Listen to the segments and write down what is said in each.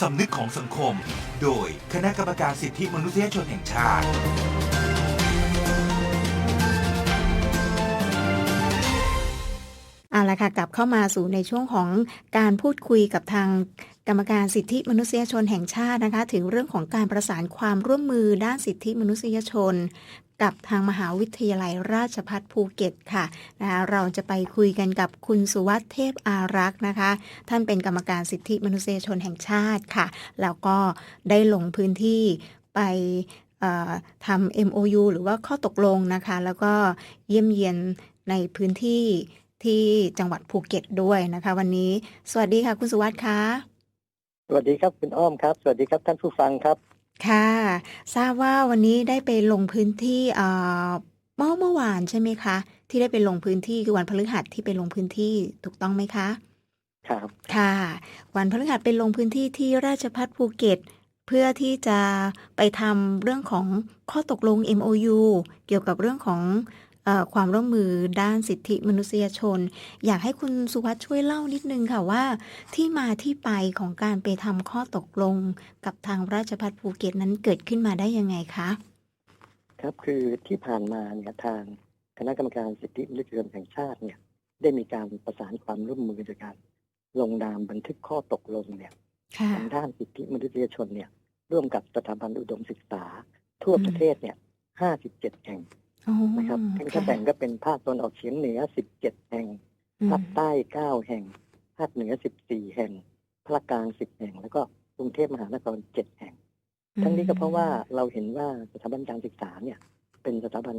สำนึกของสังคม โดยคณะกรรมการสิทธิมนุษยชนแห่งชาติ เอาละค่ะกลับเข้ามาสู่ในช่วงของการพูดคุยกับทางกรรมการสิทธิมนุษยชนแห่งชาตินะคะ ถึงเรื่องของการประสานความร่วมมือด้านสิทธิมนุษยชน กับทางมหาวิทยาลัยราชภัฏภูเก็ตค่ะนะคะเราจะไปคุยกันกับคุณสุวัฒน์เทพอารักษ์นะคะ ท่านเป็นกรรมการสิทธิมนุษยชนแห่งชาติค่ะ แล้วก็ได้ลงพื้นที่ไปทำ MOU หรือว่าข้อตกลงนะคะ แล้วก็เยี่ยมเยียนในพื้นที่ที่จังหวัดภูเก็ตด้วยนะคะ วันนี้ สวัสดีค่ะ คุณสุวัสด์คะสวัสดีครับคุณอ้อมครับ สวัสดีครับท่านผู้ฟังครับ ค่ะ ทราบว่าวันนี้ได้ไปลงพื้นที่ เอ่อ เมื่อเมื่อวานใช่ไหมคะ ที่ได้ไปลงพื้นที่คือวันพฤหัสที่ไปลงพื้นที่ถูกต้องไหมคะ ครับ ค่ะ วันพฤหัสไปลงพื้นที่ที่ราชพัฒภูเก็ต เพื่อที่จะไปทำเรื่องของข้อตกลง MOU เกี่ยวกับเรื่องของเออ ความร่วมมือด้านสิทธิมนุษยชน อยากให้คุณสุวัสด์ช่วยเล่านิดนึงค่ะว่า ที่มาที่ไปของการไปทำข้อตกลงกับทางราชพัฒภูเก็ตนั้นเกิดขึ้นมาได้ยังไงคะครับคือที่ผ่านมาเนี่ยทางคณะกรรมการสิทธิมนุษยชนแห่งชาติเนี่ยได้มีการประสานความร่วมมือโดยการลงนามบันทึกข้อตกลงเนี่ยค่ะทางด้านสิทธิมนุษยชนเนี่ยร่วมกับสถาบันอุดมศึกษา ทั่วประเทศเนี่ย 57 แห่งอ๋อ นะครับซึ่งก็ค่ะแบ่งก็เป็นภาคตะวันออกเฉียงเหนือ17แห่งอืมภาคใต้9แห่ง ภาคเหนือ14แห่ง ภาคกลาง10แห่ง แล้วก็กรุงเทพมหานคร7แห่ง ทั้งนี้ก็เพราะว่าเราเห็นว่าสถาบันการศึกษาเนี่ย เป็นสถาบัน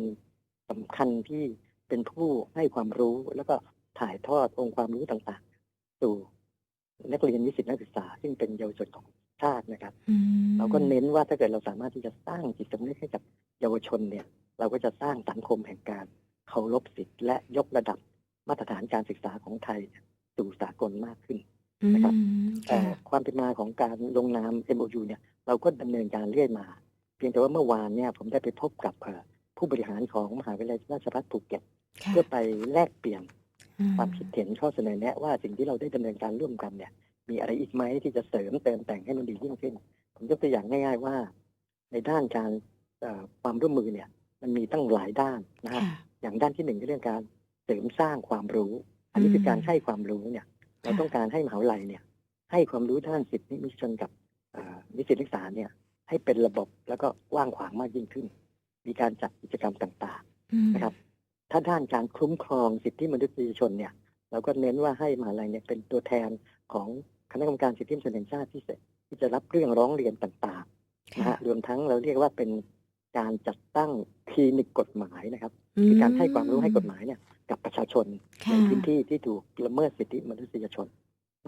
สำคัญที่เป็นผู้ให้ความรู้แล้วก็ถ่ายทอดองค์ความรู้ต่างๆสู่นักเรียนนิสิตนักศึกษา ซึ่งเป็นเยาวชนของชาตินะครับอืมเราก็เน้นว่าถ้าเกิดเราสามารถที่จะสร้างจิตสำนึกให้กับเยาวชนเนี่ย เราก็จะสร้างสังคมแห่งการเคารพสิทธิและยกระดับมาตรฐานการศึกษาของไทยเนี่ยสู่สากลมากขึ้นนะครับอืมแต่ค่ะความเป็นมาของการลงนาม MOU เนี่ยเราก็ดำเนินการเรื่อยมา เพียงแต่ว่าเมื่อวานเนี่ยผมได้ไปพบกับเอ่อผู้บริหารของมหาวิทยาลัยราชภัฏภูเก็ตค่ะเพื่อไปแลกเปลี่ยนอืความคิดเห็นข้อเสนอแนะว่าสิ่งที่เราได้ดำเนินการร่วมกันเนี่ย มีอะไรอีกไหมที่จะเสริมเติมแต่งให้มันดียิ่งขึ้น ผมยกตัวอย่างง่าย ๆว่า ในด้านการเอ่อความร่วมมือเนี่ย มันมีตั้งหลายด้านนะฮะค่ะอย่างด้านที่หนึ่งก็เรื่องการเสริมสร้างความรู้ อันนี้คือการให้ความรู้เนี่ย เราค่ะต้องการให้มหาวิทยาลัยเนี่ย ให้ความรู้ด้านสิทธิมนุษยชนกับเอ่อนิสิตนักศึกษาเนี่ย ให้เป็นระบบแล้วก็กว้างขวางมากยิ่งขึ้น มีการจัดกิจกรรมต่างอืมๆนะครับ ถ้าด้านการคุ้มครองสิทธิมนุษยชนเนี่ย เราก็เน้นว่าให้มหาวิทยาลัยเนี่ยเป็นตัวแทนของคณะกรรมการสิทธิมนุษยชนแห่งชาติที่จะที่จะรับเรื่องร้องเรียนต่างๆนะค่ะฮะรวมทั้งเราเรียกว่าเป็น การจัดตั้งคลินิกกฎหมายนะครับ คือการให้ความรู้ให้กฎหมายเนี่ยกับประชาชนในค่ะพื้นที่ที่ถูกละเมิดสิทธิมนุษยชน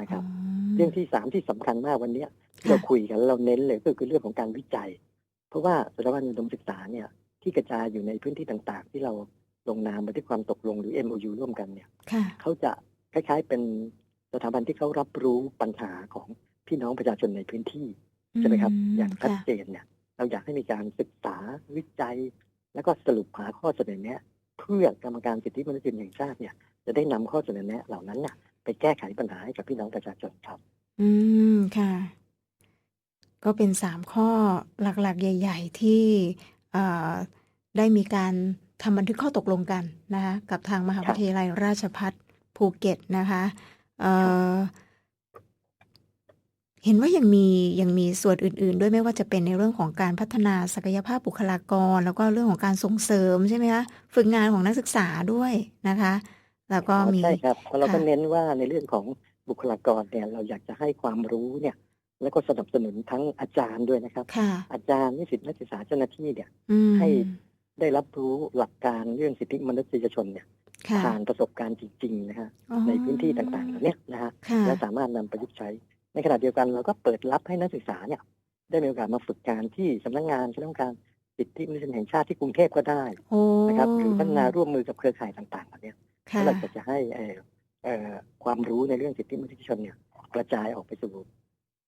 นะครับอ๋อเรื่องที่สามที่สำคัญมากวันเนี้ยที่ค่ะเราคุยกันเราเน้นเลยก็คือเรื่องของการวิจัย เพราะว่าสถาบันอุดมศึกษาเนี่ยที่กระจายอยู่ในพื้นที่ต่างๆ ที่เราลงนามบันทึกความตกลงหรือ MOU ร่วมกันเนี่ยค่ะเขาจะคล้าย ๆ เป็นสถาบันที่เขารับรู้ปัญหาของพี่น้องประชาชนในพื้นที่ใช่ไหมครับ อย่างชัดค่ะเจนเนี่ย เราอยากให้มีการศึกษาวิจัย แล้วก็สรุปหาข้อเสนอแนะเพื่อกรรมการสิทธิมนุษยชนแห่งชาติเนี่ยจะได้นำข้อเสนอแนะเหล่านั้นน่ะ ไปแก้ไขปัญหาให้กับพี่น้องประชาชนครับ อืมค่ะ ก็เป็นสามข้อหลักๆ ใหญ่ ๆ ที่ได้มีการทำบันทึกข้อตกลงกันนะคะกับทางมหาวิทยาลัยราชภัฏภูเก็ตนะคะ เอ่อเห็นว่ายังมียังมีส่วนอื่น ๆ ด้วยไม่ว่าจะเป็นในเรื่องของการพัฒนาศักยภาพบุคลากร แล้วก็เรื่องของการส่งเสริมใช่ไหมคะฝึกงานของนักศึกษาด้วยนะคะ แล้วก็มีใช่ครับเพราะเราก็ค่ะเน้นว่าในเรื่องของบุคลากรเนี่ยเราอยากจะให้ความรู้เนี่ย แล้วก็สนับสนุนทั้งอาจารย์ด้วยนะครับค่ะอาจารย์นิสิตนักศึกษาเจ้าหน้าที่เนี่ยอืมให้ได้รับรู้หลักการเรื่องสิทธิมนุษยชนเนี่ยค่ะผ่านประสบการณ์จริงๆนะฮะอ๋อในพื้นที่ต่างๆเหล่าเนี้ยนะฮะค่ะและสามารถนำประยุกต์ใช้ ในขณะเดียวกันเราก็เปิดรับให้นักศึกษาเนี่ย ได้มีโอกาสมาฝึกงานที่สำนักงานคณะกรรมการสิทธิมนุษยชนแห่งชาติที่กรุงเทพก็ได้โอ้นะครับหรือพัฒนาร่วมมือกับเครือข่ายต่างๆเหล่าเนี้ยค่ะแล้วเราจะให้เอ่อเอ่อความรู้ในเรื่องสิทธิมนุษยชนเนี่ย กระจายออกไปสู่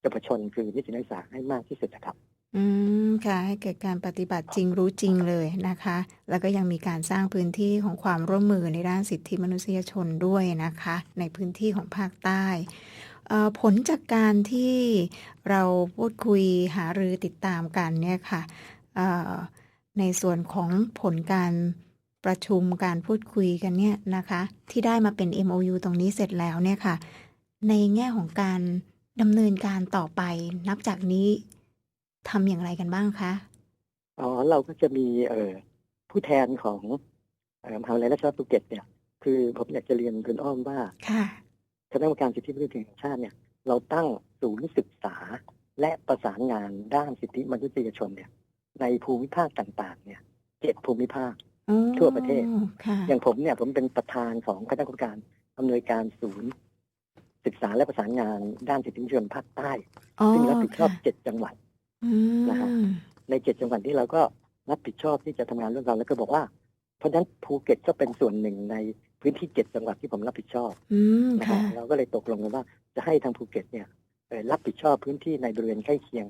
เยาวชนคือนิสิตนักศึกษาให้มากที่สุดนะครับอืมค่ะให้เกิดการปฏิบัติจริงรู้จริงเลยนะคะ แล้วก็ยังมีการสร้างพื้นที่ของความร่วมมือในด้านสิทธิมนุษยชนด้วยนะคะ ในพื้นที่ของภาคใต้เอ่อ ผลจากการที่เราพูดคุยหารือติดตามกันเนี่ยค่ะเอ่อในส่วนของผลการประชุมการพูดคุยกันเนี่ยนะคะ ที่ได้มาเป็น MOU ตรงนี้เสร็จแล้วเนี่ยค่ะ ในแง่ของการดำเนินการต่อไป นับจากนี้ทำอย่างไรกันบ้างคะอ๋อเราก็จะมีเอ่อผู้แทนของเอ่อมหาวิทยาลัยราชภัฏภูเก็ตเนี่ย คือผมอยากจะเรียนคุณอ้อมว่า ค่ะคณะกรรมการสิทธิมนุษยชนแห่งชาติเนี่ยเราตั้งศูนย์ศึกษาและประสานงานด้านสิทธิมนุษยชนเนี่ย ในภูมิภาคต่างๆ เนี่ยเจ็ดภูมิภาคอ๋อทั่วประเทศค่ะอย่างผมเนี่ยผมเป็นประธานของคณะกรรมการอำนวยการศูนย์ ศึกษาและประสานงานด้านสิทธิมนุษยชนภาคใต้อ๋อซึ่งรับผิดชอบค่ะเจ็ดจังหวัดอืมนะฮะในเจ็ดจังหวัดที่เราก็รับผิดชอบที่จะทำงานร่วมกันแล้วก็บอกว่า เพราะฉะนั้นภูเก็ตก็เป็นส่วนหนึ่งใน พื้นที่เจ็ดจังหวัดที่ผมรับผิดชอบอืมนะค่ะฮะเราก็เลยตกลงกันว่าจะให้ทางภูเก็ตเนี่ยเอ่อรับผิดชอบพื้นที่ในบริเวณใกล้เคียง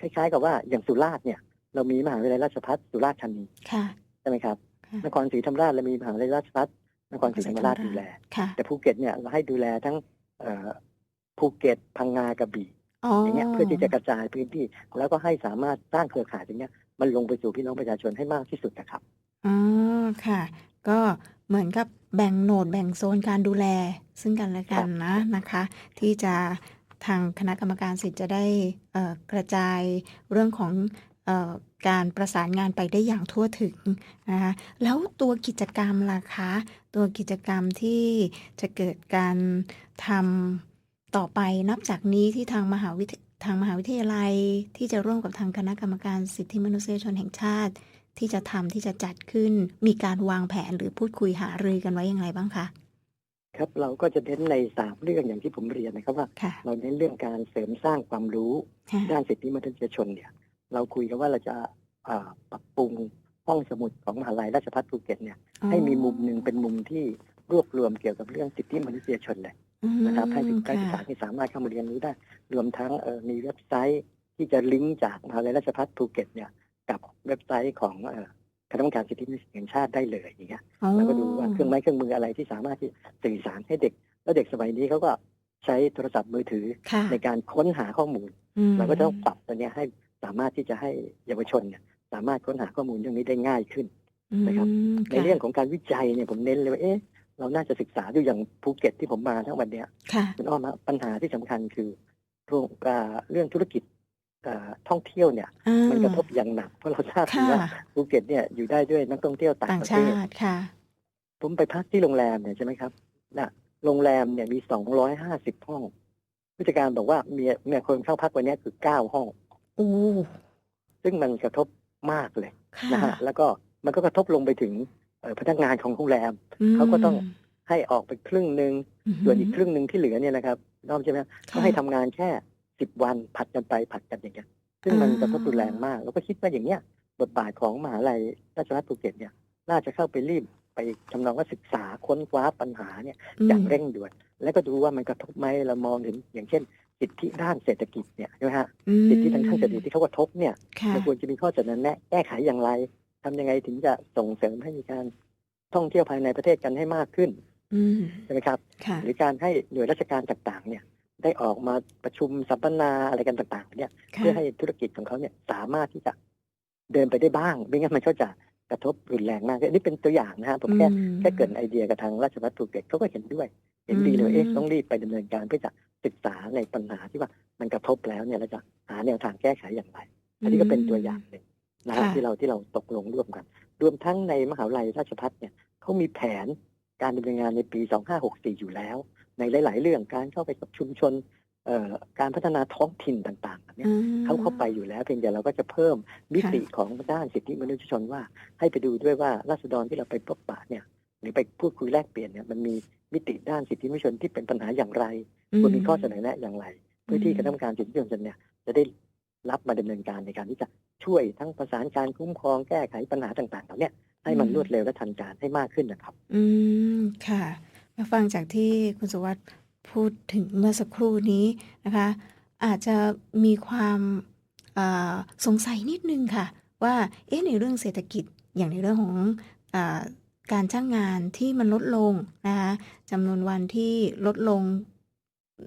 คล้ายๆ กับว่าอย่างสุราษฎร์เนี่ย เรามีมหาวิทยาลัยราชภัฏสุราษฎร์ธานีค่ะใช่ไหมครับค่ะนครศรีธรรมราชเรามีมหาวิทยาลัยราชภัฏนครศรีธรรมราชดูแลค่ะแต่ภูเก็ตเนี่ยเราให้ดูแลทั้งเอ่อภูเก็ตพังงากระบี่อ๋อออย่างเงี้ยเพื่อที่จะกระจายพื้นที่ แล้วก็ให้สามารถสร้างเครือข่ายตรงเนี้ยมันลงไปสู่พี่น้องประชาชนให้มากที่สุดนะครับอ๋อค่ะ ก็เหมือนกับแบ่งโหนดแบ่งโซนการดูแล ซึ่งกันและกันนะนะคะ ที่จะทางคณะกรรมการสิทธิ์จะได้กระจายเรื่องของออการประสานงานไปได้อย่างทั่วถึงนะคะแล้วตัวกิจกรรมล่ะคะตัวกิจกรรมที่จะเกิดการทำต่อไปนับจากนี้ที่ทางมหาวิททางมหาวิทยาลัยที่จะร่วมกับทางคณะกรรมการสิทธิมนุษยชนแห่งชาติ ที่จะทำที่จะจัดขึ้น มีการวางแผนหรือพูดคุยหารือกันไว้อย่างไรบ้างคะครับเราก็จะเน้นในสามเรื่องอย่างที่ผมเรียนนะครับว่าค่ะเราเน้นเรื่องการเสริมสร้างความรู้ค่ะด้านสิทธิมนุษยชนเนี่ย เราคุยกันว่าเราจะอ่าปรับปรุงห้องสมุดของมหาลัยราชภัฏภูเก็ตเนี่ยให้มีมุมหนึ่งเป็นมุมที่รวบรวมเกี่ยวกับเรื่องสิทธิมนุษยชนเลยอืมนะครับให้นักศึกษาค่ะที่สามารถเข้ามาเรียนรู้ได้ รวมทั้งเอ่อมีเว็บไซต์ที่จะลิงก์จากมหาวิทยาลัยราชภัฏภูเก็ตเนี่ย กับเว็บไซต์ของเอ่อคณะกรรมการสิทธิมนุษยชนแห่งชาติได้เลยอย่างเงี้ยอ๋อแล้วก็ดูว่าเครื่องไม้เครื่องมืออะไรที่สามารถที่สื่อสารให้เด็ก แล้วเด็กสมัยนี้เขาก็ใช้โทรศัพท์มือถือค่ะในการค้นหาข้อมูลอืมเราก็จะต้องปรับตัวเนี้ยให้สามารถที่จะให้เยาวชนเนี่ยสามารถค้นหาข้อมูลเรื่องนี้ได้ง่ายขึ้นนะครับอืมในเรื่องของการวิจัยเนี่ยผมเน้นเลยว่าเอ๊ะเราน่าจะศึกษาดูอย่างภูเก็ตที่ผมมาทั้งวันเนี้ยค่ะคุณอ้อมฮะปัญหาที่สำคัญคือโรงอ่าเรื่องธุรกิจอ่า ท่องเที่ยวเนี่ยอ่ามันกระทบอย่างหนัก เพราะเราทราบดีค่ะว่าภูเก็ตเนี่ยอยู่ได้ด้วยนักท่องเที่ยวต่างต่างประเทชาศติค่ะผมไปพักที่โรงแรมเนี่ยใช่ไหมครับนะโรงแรมเนี่ยมีสองร้อยห้าสิบห้องผู้จัดการบอกว่ามีมีคนเข้าพักวันเนี้ยคือเก้าห้องโอ้ซึ่งมันกระทบมากเลยค่ะนะฮะแล้วก็มันก็กระทบลงไปถึงเอ่อพนักงานของโรงแรมมเขาก็ต้องให้ออกไปครึ่งหนึ่งอืมส่วนอีกครึ่งหนึ่งที่เหลือเนี่ยนะครับน้อมใช่ไหมเขาให้ทำงานแค่ สิบวันผัดกันไปผัดกันอย่างเงี้ยซึ่งมันกระทบรุนแรงมาก แล้วก็คิดว่าอย่างเนี้ยบทบาทของมหาลัยราชภัฏภูเก็ตเนี่ย น่าจะเข้าไปรีบไปทำนองว่าศึกษาค้นคว้าปัญหาเนี่ยมอย่างเร่งด่วน แล้วก็ดูว่ามันกระทบไหมเรามองถึงอย่างเช่นสิทธิด้านเศรษฐกิจเนี่ยใช่ไหมฮะอืมสิทธิทางด้านเศรษฐกิจที่เขากระทบเนี่ยค่ะมันควรจะมีข้อเสนอแนะแก้ไขอย่างไรทำยังไงถึงจะส่งเสริมให้มีการท่องเที่ยวภายในประเทศกันให้มากขึ้นอืมใช่ไหมครับค่ะหรือการให้หน่วยราชการต่างๆ เนี่ย ได้ออกมาประชุมสัมมนาอะไรกันต่าง ๆ เนี่ยค่ะเพื่อให้ธุรกิจของเขาเนี่ยสามารถที่จะเดินไปได้บ้าง ไม่งั้นมันก็จะกระทบรุนแรงมากอันนี้เป็นตัวอย่างนะฮะผมแค่อืมแค่เกริดไอเดียกับทางราชวัฒภูเก็ตเขาก็เห็นด้วย เห็นดีเลยว่าเอ๊ะอืมต้องรีบไปดำเนินการเพื่อจะศึกษาในปัญหาที่ว่ามันกระทบแล้วเนี่ยเราจะหาแนวทางแก้ไขอย่างไร อันนี้ก็เป็นตัวอย่างหนึ่งนะฮะค่ะที่เราที่เราตกลงร่วมกัน รวมทั้งในมหาวิทยาลัยราชภัฏเนี่ยเขามีแผนการดำเนินงานในปี 2564 อยู่แล้ว ในหลาย ๆ เรื่องการเข้าไปกับชุมชนเอ่อการพัฒนาท้องถิ่นต่างๆเนี่ยอืมเขาเข้าไปอยู่แล้วเพียงแต่เราก็จะเพิ่มมิติของด้านสิทธิมนุษยชนว่า ให้ไปดูด้วยว่าราษฎรที่เราไปพบปะเนี่ยหรือไปพูดคุยแลกเปลี่ยนเนี่ยมันมีมิติด้านสิทธิมนุษยชนที่เป็นปัญหาอย่างไรควรมีข้อเสนอแนะอย่างไร เพื่อที่คณะกรรมการสิทธิมนุษยชนเนี่ยจะได้รับมาดำเนินการในการที่จะช่วยทั้งประสานการคุ้มครองแก้ไขปัญหาต่างๆเหล่าเนี้ยให้มันอืมรวดเร็วและทันการให้มากขึ้นนะครับ อืมค่ะมา ฟังจากที่คุณสุวัสด์พูดถึงเมื่อสักครู่นี้นะคะ อาจจะมีความสงสัยนิดนึงค่ะ ว่าเอ๊ะในเรื่องเศรษฐกิจอย่างในเรื่องของอการจ้างงานที่มันลดลงนะคะจำนวนวันที่ลดลง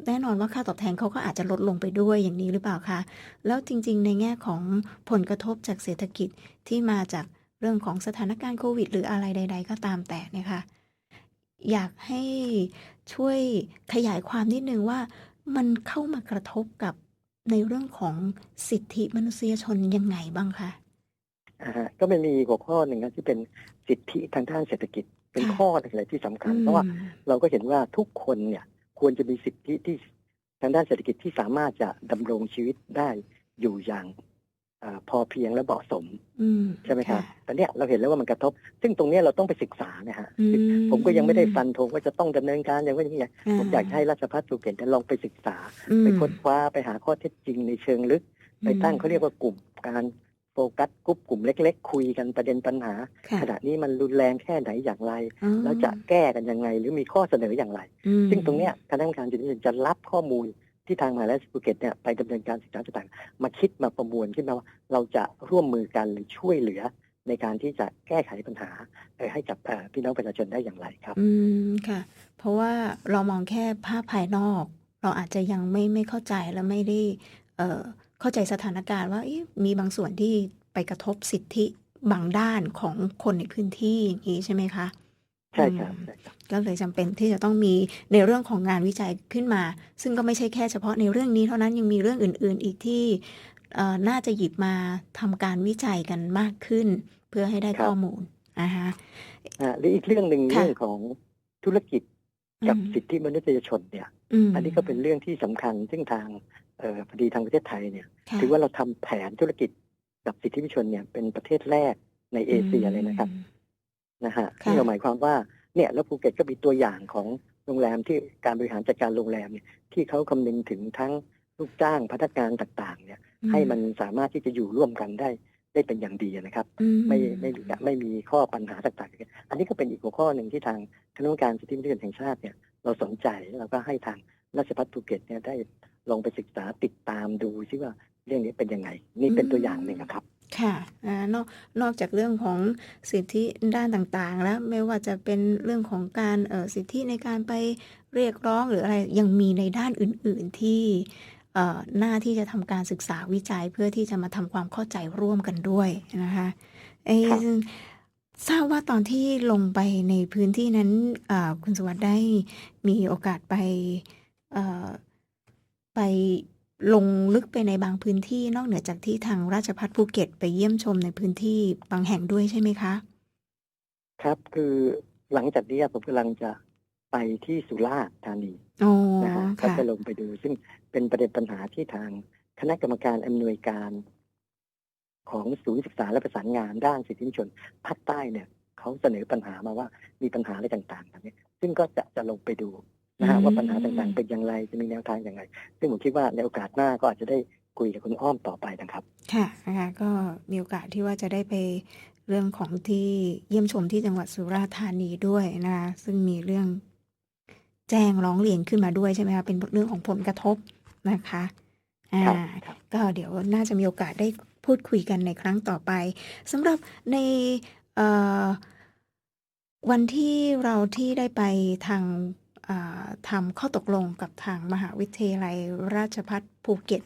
แน่นอนว่าค่าตอบแทนเขาก็อาจจะลดลงไปด้วยอย่างนี้หรือเปล่าคะแล้วจริง ๆ ในแง่ของผลกระทบจากเศรษฐกิจที่มาจากเรื่องของสถานการณ์โควิด หรืออะไรใด ๆ ก็ตามแต่นี่ยค่ะ อยากให้ช่วยขยายความนิดนึงว่ามันเข้ามากระทบกับในเรื่องของสิทธิมนุษยชนยังไงบ้างคะอ่าฮะก็มันมีหัวข้อหนึ่งนะที่เป็นสิทธิทางด้านเศรษฐกิจเป็นค่ะข้อหนึ่งเลยที่สำคัญ เพราะว่าอืมเราก็เห็นว่าทุกคนเนี่ยควรจะมีสิทธิที่ทางด้านเศรษฐกิจที่สามารถจะดำรงชีวิตได้อยู่อย่าง อาพอเพียงและเหมาะสมอืมใช่ไหมครับะแต่เนี้ยเราเห็นแล้วว่ามันกระทบ ซึ่งตรงเนี้ยเราต้องไปศึกษานะฮะอืมผมก็ยังไม่ได้ฟันธงว่าจะต้องดำเนินการอย่างว่าอย่างนี้อ่าผมอยากให้ราชพัฒภูเก็ตเนี่ยลองไปศึกษาอืมไปค้นคว้าไปหาข้อเท็จจริงในเชิงลึก ไปตั้งเขาเรียกว่ากลุ่มการโฟกัสกลุ่มกลุ่มเล็ก ๆ คุยกันประเด็นปัญหาค่ะขณะนี้มันรุนแรงแค่ไหนอย่างไรอ๋อแล้วจะแก้กันยังไง หรือมีข้อเสนออย่างไรอืมซึ่งตรงเนี้ยคณะกรรมการจุดนี้จะรับข้อมูล ที่ทางมหาวิทยาลัยภูเก็ตเนี่ยไปดำเนินการศึกษาต่างๆมาคิดมาประมวลขึ้นมาว่าเราจะร่วมมือกันหรือช่วยเหลือในการที่จะแก้ไขปัญหาให้กับพี่น้องประชาชนได้อย่างไรครับ อืมค่ะ เพราะว่าเรามองแค่ภาพภายนอก เราอาจจะยังไม่ไม่เข้าใจและไม่ได้เอ่อเข้าใจสถานการณ์ว่ามีบางส่วนที่ไปกระทบสิทธิบางด้านของคนในพื้นที่อย่างนี้ใช่ไหมคะ ใช่ครับอืมใช่ครับก็เลยจำเป็นที่จะต้องมีในเรื่องของงานวิจัยขึ้นมา ซึ่งก็ไม่ใช่แค่เฉพาะในเรื่องนี้เท่านั้นยังมีเรื่องอื่น ๆ อีกที่เอ่อน่าจะหยิบมาทำการวิจัยกันมากขึ้น เพื่อให้ได้ครับข้อมูลนะคะอ่าหรืออีกเรื่องหนึ่งค่ะเรื่องของธุรกิจกับอืมสิทธิมนุษยชนเนี่ยมอันนี้ก็เป็นเรื่องที่สำคัญซึ่งทางเอ่อพอดีทางประเทศไทยเนี่ยค่ะถือว่าเราทำแผนธุรกิจกับสิทธิมนุษยชนเนี่ยเป็นประเทศแรกในเอเชียเลยนะครับอืม นะฮะค่ะซึ่งเราหมายความว่าเนี่ยแล้วภูเก็ตก็มีตัวอย่างของโรงแรมที่การบริหารจัดการโรงแรมเนี่ยที่เขาคำนึงถึงทั้งลูกจ้างพนักงานต่างๆ เนี่ย ให้มันสามารถที่จะอยู่ร่วมกันได้ได้เป็นอย่างดีนะครับอืไม่ไม่มีไม่มีข้อปัญหาต่างๆ อันนี้ก็เป็นอีกหัวข้อหนึ่งที่ทางคณะกรรมการสิทธิมนุษยชนแห่งชาติเนี่ยเราสนใจแล้วก็ให้ทางราชพัฒภูเก็ตเนี่ยได้ลองไปศึกษาติดตามดูซิว่าเรื่องนี้เป็นยังไง นี่เป็นตัวอย่างหนึ่งนะครับ ค่ะอ่านอกนอกจากเรื่องของสิทธิด้านต่างๆ แล้วไม่ว่าจะเป็นเรื่องของการเอ่อสิทธิในการไปเรียกร้องหรืออะไรยังมีในด้านอื่น ๆที่เอ่อหน้าที่จะทำการศึกษาวิจัยเพื่อที่จะมาทำความเข้าใจร่วมกันด้วยนะคะเอ๊ะครับทราบว่าตอนที่ลงไปในพื้นที่นั้นเอ่อคุณสวัสดิ์ได้มีโอกาสไปเอ่อไป ลงลึกไปในบางพื้นที่นอกเหนือจากที่ทางราชพัฒภูเก็ต ไปเยี่ยมชมในพื้นที่บางแห่งด้วยใช่ไหมคะ ครับคือหลังจากนี้ผมกำลังจะไปที่สุราษฎร์ธานีอ๋อนะฮะก็ค่ะจะลงไปดู ซึ่งเป็นประเด็นปัญหาที่ทางคณะกรรมการอำนวยการของศูนย์ศึกษาและประสานงานด้านสิทธิมนุษยชนภาคใต้เนี่ยเขาเสนอปัญหามาว่ามีปัญหาอะไรต่างๆแบบนี้ซึ่งก็จะจะลงไปดู นะฮะอืมว่าปัญหาต่างๆเป็นอย่างไรจะมีแนวทางอย่างไร ซึ่งผมคิดว่าในโอกาสหน้าก็อาจจะได้คุยกับคุณอ้อมต่อไปนะครับ ค่ะนะคะก็มีโอกาสที่ว่าจะได้ไปเรื่องของที่เยี่ยมชมที่จังหวัดสุราษฎร์ธานีด้วยนะคะซึ่งมีเรื่องแจ้งร้องเรียนขึ้นมาด้วยใช่ไหมคะเป็นเรื่องของผลกระทบนะคะอ่าครับครับก็เดี๋ยวน่าจะมีโอกาสได้พูดคุยกันในครั้งต่อไปสำหรับในเอ่อวันที่เราที่ได้ไปทางอ่า ทำข้อตกลงกับทางมหาวิทยาลัยราชภัฏภูเก็ต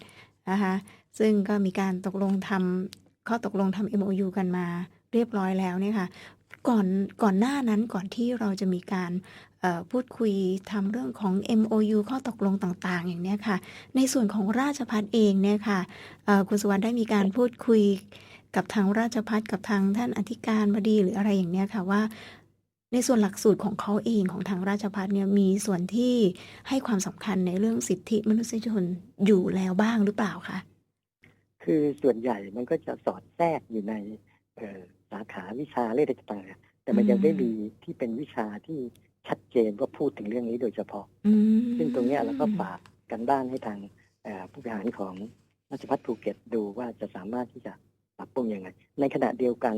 นะคะซึ่งก็มีการตกลงทำข้อตกลงทำ MOU กันมาเรียบร้อยแล้วเนี่ยค่ะก่อนก่อนหน้านั้นก่อนที่เราจะมีการเอ่อพูดคุยทำเรื่องของ MOU ข้อตกลงต่างๆ อย่างเนี้ยค่ะ ในส่วนของราชพัฒเองเนี่ยค่ะเอ่อคุณสุวรรณได้มีการพูดคุยกับทางราชพัฒกับทางท่านอธิการบดีหรืออะไรอย่างเนี้ยค่ะว่า ในส่วนหลักสูตรของเขาเองของทางราชพัฒเนี่ยมีส่วนที่ให้ความสำคัญในเรื่องสิทธิมนุษยชนอยู่แล้วบ้างหรือเปล่าคะคือส่วนใหญ่มันก็จะสอดแทรกอยู่ในเอ่อสาขาวิชาเรื่องต่างๆแต่มันยังอืมไม่มีที่เป็นวิชาที่ชัดเจนว่าพูดถึงเรื่องนี้โดยเฉพาะอืมซึ่งตรงเนี้ยเราก็ฝากกันบ้านให้ทางเอ่อผู้บริหารของราชพัฒภูเก็ตดูว่าจะสามารถที่จะปรับปรุงยังไง ในขณะเดียวกัน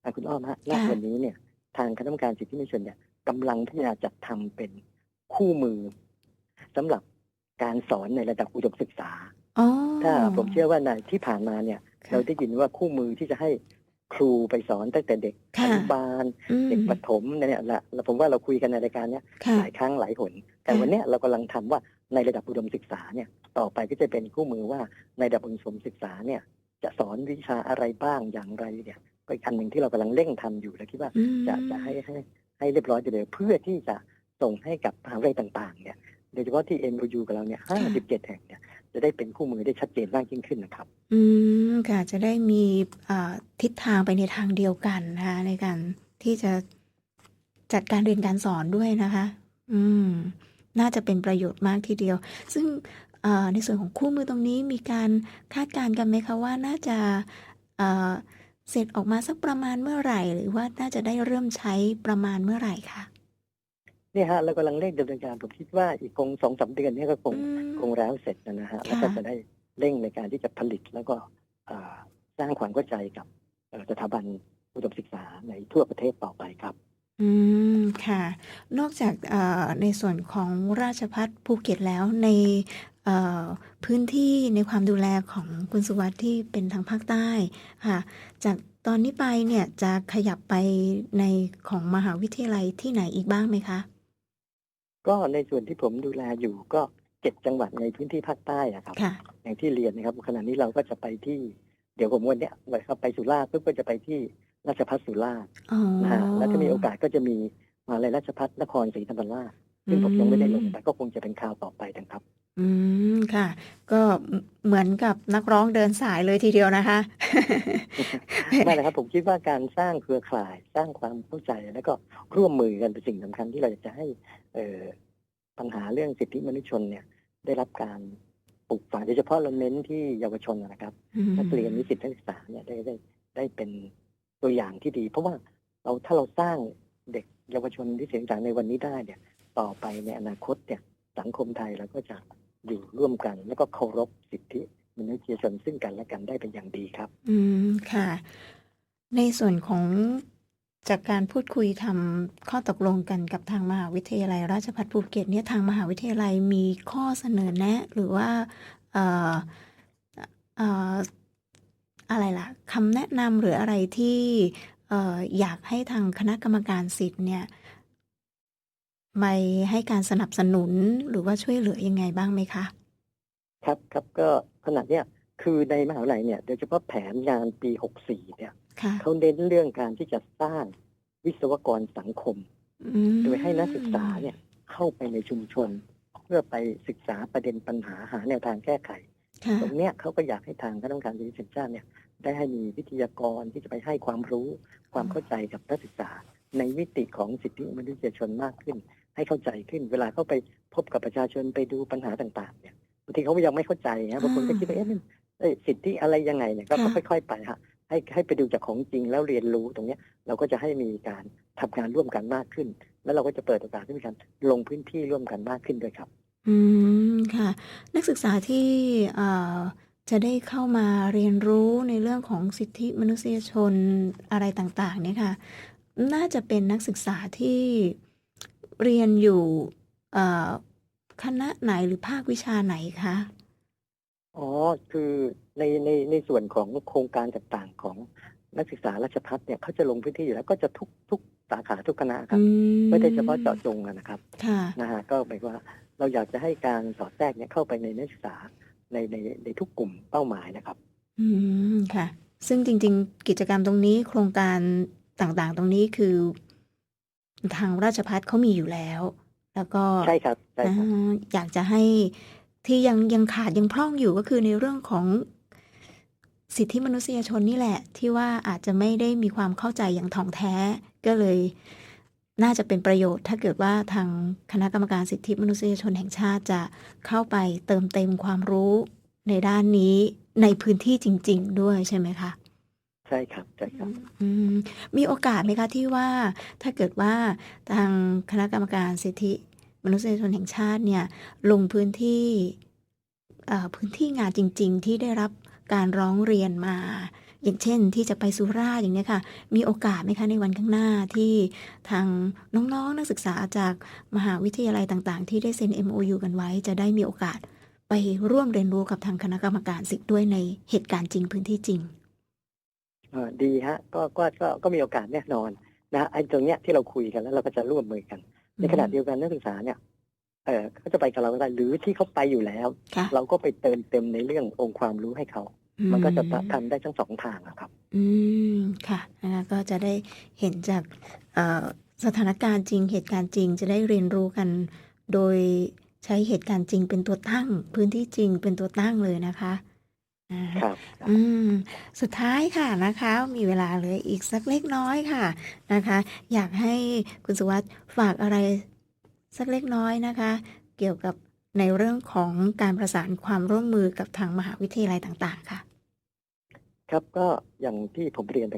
เอ่อคุณอ้อมฮะณค่ะวันนี้เนี่ย ทางคณะกรรมการสิทธิมนุษยชนเนี่ยกำลังพิจารณาจัดทำเป็นคู่มือสำหรับการสอนในระดับอุดมศึกษาอ๋อถ้าผมเชื่อว่าในที่ผ่านมาเนี่ยค่ะเราได้ยินว่าคู่มือที่จะให้ครูไปสอนตั้งแต่เด็กอค่ะนุบาลอืมเด็กประถมเนี่ยแหละแล้วผมว่าเราคุยกันในรายการเนี้ยค่ะหลายครั้งหลายหน แต่ค่ะวันเนี้ยเรากำลังทำว่าในระดับอุดมศึกษาเนี่ยต่อไปก็จะเป็นคู่มือว่าในระดับอุดมศึกษาเนี่ยจะสอนวิชาอะไรบ้างอย่างไรเนี่ย ก็อีกอันหนึ่งที่เรากำลังเร่งทำอยู่และคิดว่าอืมจะจะให้ให้ให้เรียบร้อยไปเลยเพื่อที่จะส่งให้กับมหาวิทยาลัยต่าง ๆ เนี่ยโดยเฉพาะที่ MOU กับเราเนี่ย57แห่งเนี่ยจะได้เป็นคู่มือได้ชัดเจนมากยิ่งขึ้นนะครับ อืมค่ะจะได้มีอ่าทิศทางไปในทางเดียวกันนะคะในการที่จะจัดการเรียนการสอนด้วยนะคะ อืม น่าจะเป็นประโยชน์มากทีเดียว ซึ่งอ่าในส่วนของคู่มือตรงนี้มีการคาดการณ์กันไหมคะว่าน่าจะอ่า เสร็จออกมาสักประมาณเมื่อไหร่ หรือว่าน่าจะได้เริ่มใช้ประมาณเมื่อไหร่คะเนี่ยฮะเรากำลังเร่งดำเนินการผมคิดว่าอีกคงสองสามเดือนเนี้ก็คงอืมคงแล้วเสร็จนะฮะค่ะแล้วก็จะได้เร่งในการที่จะผลิตแล้วก็อ่าสร้างความเข้าใจกับเอ่อสถาบันอุดมศึกษาในทั่วประเทศต่อไปครับ อืมค่ะ นอกจากเอ่อในส่วนของราชพัฒภูเก็ตแล้วในเอ่อ พื้นที่ในความดูแลของคุณสุวัสด์ที่เป็นทางภาคใต้ค่ะจากตอนนี้ไปเนี่ยจะขยับไปในของมหาวิทยาลัยที่ไหนอีกบ้างไหมคะ ก็ในส่วนที่ผมดูแลอยู่ก็เจ็ดจังหวัดในพื้นที่ภาคใต้อะครับค่ะอย่างที่เรียนนะครับขณะนี้เราก็จะไปที่เดี๋ยวผมวันเนี้ยวันเข้าไปสุราษฎร์ปุ๊บก็จะไปที่ราชพัฒสุราษฎร์อ๋อนะฮะแล้วถ้ามีโอกาสก็จะมีมาเลยราชพัฒนครศรีธรรมราชซึ่งผมยังไม่ได้ลงแต่ก็คงจะเป็นข่าวต่อไปนะครับ อืม ค่ะ ก็เหมือนกับนักร้องเดินสายเลยทีเดียวนะคะ ไม่นะครับ ผมคิดว่าการสร้างเครือข่ายสร้างความเข้าใจแล้วก็ร่วมมือกันเป็นสิ่งสำคัญที่เราจะให้เอ่อปัญหาเรื่องสิทธิมนุษยชนเนี่ย ได้รับการปลูกฝังโดยเฉพาะเราเน้นที่เยาวชนนะครับนักเรียนนิสิตนักศึกษาเนี่ยได้ได้ได้เป็นตัวอย่างที่ดี เพราะว่าเราถ้าเราสร้างเด็กเยาวชนที่เสียงต่างในวันนี้ได้เนี่ย ต่อไปในอนาคตเนี่ยสังคมไทยเราก็จะ อยู่ร่วมกัน แล้วก็เคารพสิทธิมนุษยชนซึ่งกันและกันได้เป็นอย่างดีครับ อืมค่ะ ในส่วนของจากการพูดคุยทำข้อตกลงกันกับทางมหาวิทยาลัย ราชภัฏภูเก็ตเนี่ยทางมหาวิทยาลัยมีข้อเสนอแนะ หรือว่าเอ่อเอ่ออะไรล่ะคำแนะนำหรืออะไรที่เอ่ออยากให้ทางคณะกรรมการสิทธิ์เนี่ย ไปให้การสนับสนุนหรือว่าช่วยเหลือยังไงบ้างไหมคะ ครับครับก็ขนาดเนี้ยคือในมหาวิทยาลัยเนี่ยโดยเฉพาะแผนงานปี 64 เนี่ยค่ะเขาเน้นเรื่องการที่จะสร้างวิศวกรสังคมอืมโดยให้นักศึกษาเนี่ยเข้าไปในชุมชน เพื่อไปศึกษาประเด็นปัญหาหาแนวทางแก้ไขค่ะตรงเนี้ยเขาก็อยากให้ทางคณะกรรมการสิทธิมนุษยชาติเนี่ยได้ให้มีวิทยากรที่จะไปให้ความรู้ความเข้าใจกับนักศึกษา ในมิติของสิทธิมนุษยชนมากขึ้น ให้เข้าใจขึ้น เวลาเขาไปพบกับประชาชนไปดูปัญหาต่าง ๆ เนี่ยบางทีเขายังไม่เข้าใจนะบางคนก็คิดว่าเอ๊ะมันเอ้ยสิทธิอะไรยังไงเนี่ยก็ค่ะค่อย ๆ ไปฮะให้ให้ไปดูจากของจริงแล้วเรียนรู้ตรงเนี้ยเราก็จะให้มีการทำงานร่วมกันมากขึ้น แล้วเราก็จะเปิดโอกาสให้มีการลงพื้นที่ร่วมกันมากขึ้นด้วยครับ อืมค่ะ นักศึกษาที่เอ่อจะได้เข้ามาเรียนรู้ในเรื่องของสิทธิมนุษยชนอะไรต่างๆ เนี่ยค่ะ น่าจะเป็นนักศึกษาที่ เรียนอยู่เอ่อคณะไหนหรือภาควิชาไหนคะ อ๋อ คือในในในส่วนของโครงการต่างๆของนักศึกษาราชพัฒเนี่ยเขาจะลงพื้นที่อยู่แล้วก็จะทุกทุกสาขาทุกคณะครับอืไม่ได้เฉพาะเจาะจงอะนะครับค่ะนะฮะก็หมายความว่าเราอยากจะให้การสอดแทรกเนี่ยเข้าไปในนักศึกษาในในในทุกกลุ่มเป้าหมายนะครับ อืมค่ะ ซึ่งจริง ๆ กิจกรรมตรงนี้โครงการต่างๆ ตรงนี้คือ ทางราชพัฒเขามีอยู่แล้ว แล้วก็ใช่ครับใช่ครับอ่าอยากจะให้ที่ยังยังขาดยังพร่องอยู่ก็คือในเรื่องของสิทธิมนุษยชนนี่แหละ ที่ว่าอาจจะไม่ได้มีความเข้าใจอย่างถ่องแท้ก็เลย น่าจะเป็นประโยชน์ ถ้าเกิดว่าทางคณะกรรมการสิทธิมนุษยชนแห่งชาติจะเข้าไปเติมเต็มความรู้ในด้านนี้ในพื้นที่จริง ๆ ด้วยใช่ไหมคะ ใช่ครับใช่ครับมีโอกาสไหมคะที่ว่าถ้าเกิดว่าทางคณะกรรมการสิทธิ มนุษยชนแห่งชาติเนี่ย ลงพื้นที่พื้นที่งานจริง ๆ ที่ได้รับการร้องเรียนมา อย่างเช่นที่จะไปสุราษฎร์อย่างนี้ค่ะ มีโอกาสไหมคะในวันข้างหน้าที่ทางน้องๆนักศึกษาจากมหาวิทยาลัยต่างๆ ที่ได้เซ็น MOU กันไว้ จะได้มีโอกาสไปร่วมเรียนรู้กับทางคณะกรรมการสิทธิ์ด้วยในเหตุการณ์จริงพื้นที่จริง ดีฮะก็ก็ก็ก็มีโอกาสแน่นอนนะฮะไอ้ตรงเนี้ยที่เราคุยกันแล้วเราก็จะร่วมมือกัน ในขณะเดียวกันนักศึกษาเนี่ยเออเขาจะไปกับเราก็ได้หรือที่เขาไปอยู่แล้วค่ะเราก็ไปเติมเต็มในเรื่ององค์ความรู้ให้เขามันก็จะทำได้ทั้งสองทางอะครับ อืม ค่ะนะคะก็จะได้เห็นจากเอ่อสถานการณ์จริง เหตุการณ์จริง จะได้เรียนรู้กัน โดยใช้เหตุการณ์จริงเป็นตัวตั้ง พื้นที่จริงเป็นตัวตั้งเลยนะคะ อ่าครับ อืม สุดท้ายค่ะนะคะ มีเวลาเหลืออีกสักเล็กน้อยค่ะนะคะ อยากให้คุณสุวัสด์ฝากอะไรสักเล็กน้อยนะคะ เกี่ยวกับในเรื่องของการประสานความร่วมมือกับทางมหาวิทยาลัยต่าง ๆ ค่ะ ครับก็อย่างที่ผมเรียนไปครับ